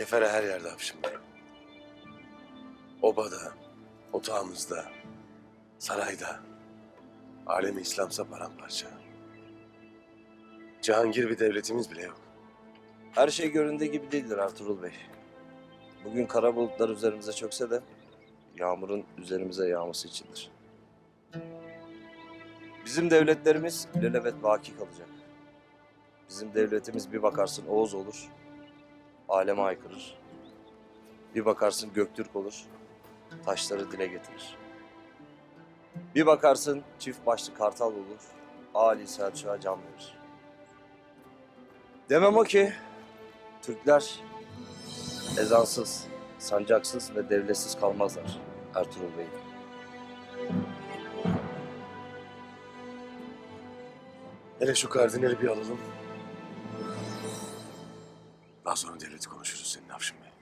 Kefere her yerde Afşin Bey. Obada, otağımızda, sarayda. Alemi İslamsa paramparça. Cihangir bir devletimiz bile yok. Her şey göründüğü gibi değildir Ertuğrul Bey. Bugün kara bulutlar üzerimize çökse de yağmurun üzerimize yağması içindir. Bizim devletlerimiz ilelebet baki kalacak. Bizim devletimiz bir bakarsın Oğuz olur, aleme aykırır. Bir bakarsın Göktürk olur, taşları dile getirir. Bir bakarsın çift başlı kartal olur, Ali Selçuk'a can verir. Demem o ki Türkler ezansız, sancaksız ve devletsiz kalmazlar Ertuğrul Bey. Hele şu kardinali bir alalım. Daha sonra devleti konuşuruz senin Afşin Bey.